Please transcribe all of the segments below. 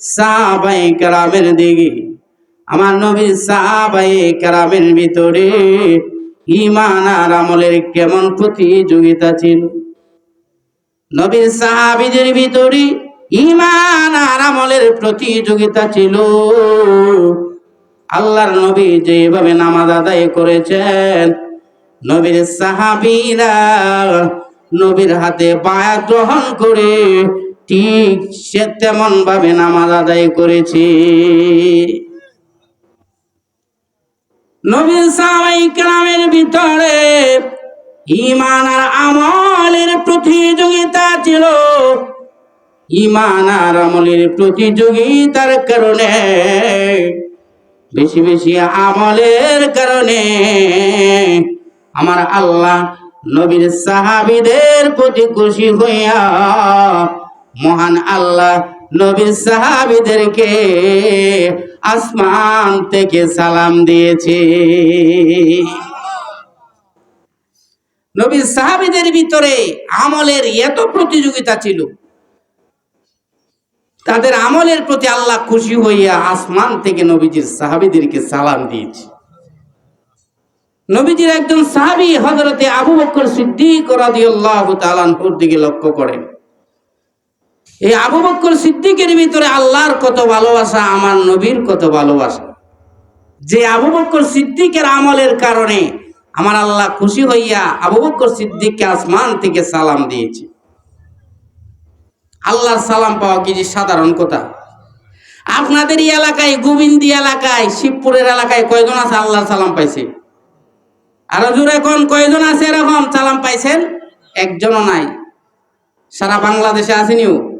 সাহাবাই দিকে। আমার নবীর সাহাবাই ভিতরে ইমান আর আমলের কেমন প্রতিযোগিতা ছিল। নবীর সাহাবিদের ভিতরে ইমান আর আমলের প্রতিযোগিতা ছিল। আল্লাহর নবী যেভাবে নামাজ আদায় করেছেন, নবীর সাহাবিরা নবীর হাতে বায়া গ্রহণ করে ঠিক সে তেমন ভাবে নামাজ আদায় করেছে। নবীর সাহাবাই কেরামের ভিতরে ইমান আর আমলের প্রতিযোগিতা ছিল। ইমান আর আমলের প্রতিযোগিতার কারণে, বেশি বেশি আমলের কারণে আমার আল্লাহ নবীর সাহাবিদের প্রতি খুশি হইয়া মহান আল্লাহ নবীর সাহাবিদেরকে আসমান থেকে সালাম দিয়েছে। নবীর সাহাবিদের ভিতরে আমলের এত প্রতিযোগিতা ছিল। তাদের আমলের প্রতি আল্লাহ খুশি হইয়া আসমান থেকে নবীজির সাহাবিদেরকে সালাম দিয়েছে। নবীজির একজন সাহাবী হযরতে আবু বকর সিদ্দিক রাদিয়াল্লাহু তাআলার দিকে লক্ষ্য করেন। এই আবু বকর সিদ্দিকের ভিতরে আল্লাহর কত ভালোবাসা, আমার নবীর কত ভালোবাসা। যে আবু বকর সিদ্দিকের আমলের কারণে আমার আল্লাহ খুশি হইয়া আবু বকর সিদ্দিককে আসমান থেকে সালাম দিয়েছে। আল্লাহর সালাম পাওয়া কি যে সাধারণ কথা? আপনাদের এই এলাকায়, গোবিন্দি এলাকায়, শিবপুরের এলাকায় কয়জন আছে আল্লাহর সালাম পাইছে? আরও জোরে এখন কয়জন আছে এরকম সালাম পাইছেন? একজনও নাই। সারা বাংলাদেশে আসেনিও।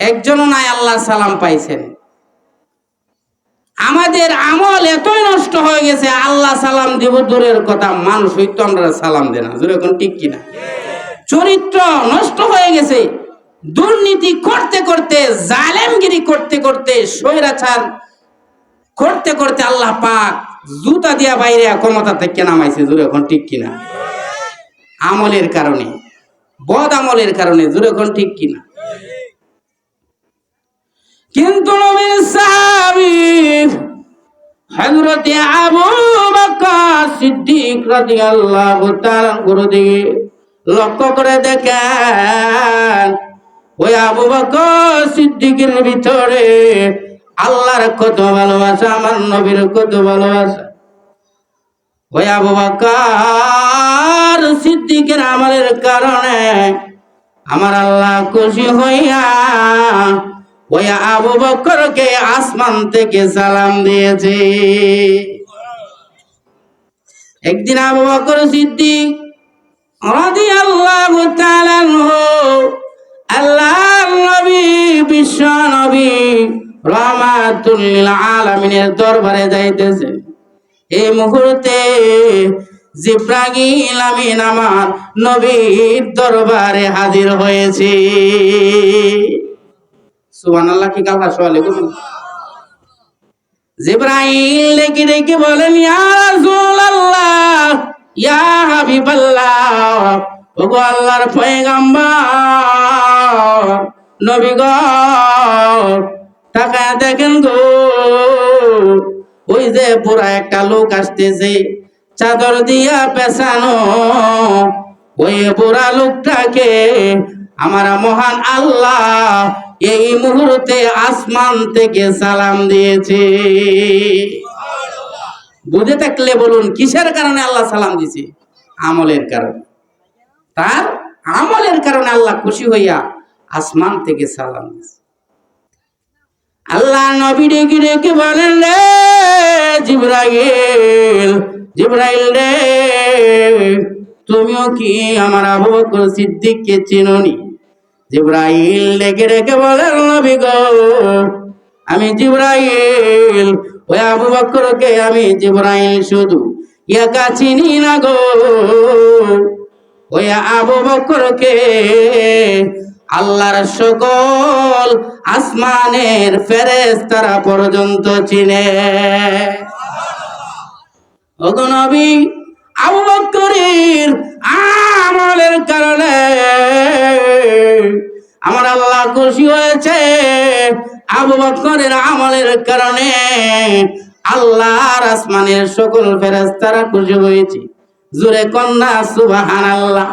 একজনও নাই আল্লাহর সালাম পাইছেন। আমাদের আমল এতই নষ্ট হয়ে গেছে, আল্লাহ সালাম দিব দূরের কথা, মানুষ হইতো আমরা সালাম দেয় না। জোরে এখন ঠিক কিনা? চরিত্র নষ্ট হয়ে গেছে, দুর্নীতি করতে করতে, জালেমগিরি করতে করতে, স্বৈরাচার করতে করতে আল্লাহ পাক জুতা দিয়া বাইরে ক্ষমতা থেকে নামাইছে, জোরে এখন ঠিক কিনা? আমলের কারণে, বদ আমলের কারণে, জোরে এখন ঠিক কিনা? কিন্তু নবীর সাহাবী হযরতে আবু বকর সিদ্দিক রাদিয়াল্লাহু তাআলা গুরু দিকে লক্ষ্য করে দেখেন, ওই আবু বকর সিদ্দিকের ভিতরে আল্লাহর কত ভালোবাসা, আমার নবীর কত ভালোবাসা। ওই আবু বকর সিদ্দিকের আমলের কারণে আমার আল্লাহ খুশি হইয়া ওই আবু বকরকে আসমান থেকে সালাম দিয়েছে। একদিন আবু বকর সিদ্দিক রাদিয়াল্লাহু তাআলা আল্লাহর নবী, বিশ্ব নবী রহমাতুল লিল আলামিনের দরবারে যাইতেছে। এই মুহূর্তে জিব্রাগিল আমিন আমার নবীর দরবারে হাজির হয়েছে। সুবহানাল্লাহ, কি জিব্রাইল ডেকে বলেন, ইয়া রাসূলুল্লাহ, ইয়া হাবিবাল্লাহ, ওগো আল্লাহর নবী গো, তাকায় দেখেন গো, ওই যে পুরা একটা লোক আসতেছে, চাদর দিয়া পেছানো ওই বুড়া লোকটাকে আমার মহান আল্লাহ এই মুহূর্তে আসমান থেকে সালাম দিয়েছে। বুঝে থাকলে বলুন, কিসের কারণে আল্লাহ সালাম দিছে আমলের কারণে। তার আমলের কারণে আল্লাহ খুশি হইয়া আসমান থেকে সালাম দিছে আল্লাহ নবী ডেকে ডেকে বলেন, রে জিব্রাইল জিব্রাইল রে, তুমিও কি আমার আবু বকর সিদ্দিককে চিনোনি? জিব্রাইল ডেকে ডেকে বলেন, নবী গো, আমি জিব্রাইল। ওই আবু বকরকে আমি জিব্রাইল শুধু একা চিনি না গো। ওই আবু বকরকে আল্লাহর সকল আসমানের ফেরেশতারা পর্যন্ত চিনে। ওগো নবী, আবু বকরের আমার আল্লাহ খুশি হয়েছে আবু বকরের আমলের কারণে আল্লাহর আসমানের সকল ফেরেশতারা খুশি হয়েছে। জোরে কন্যা, সুবহানাল্লাহ।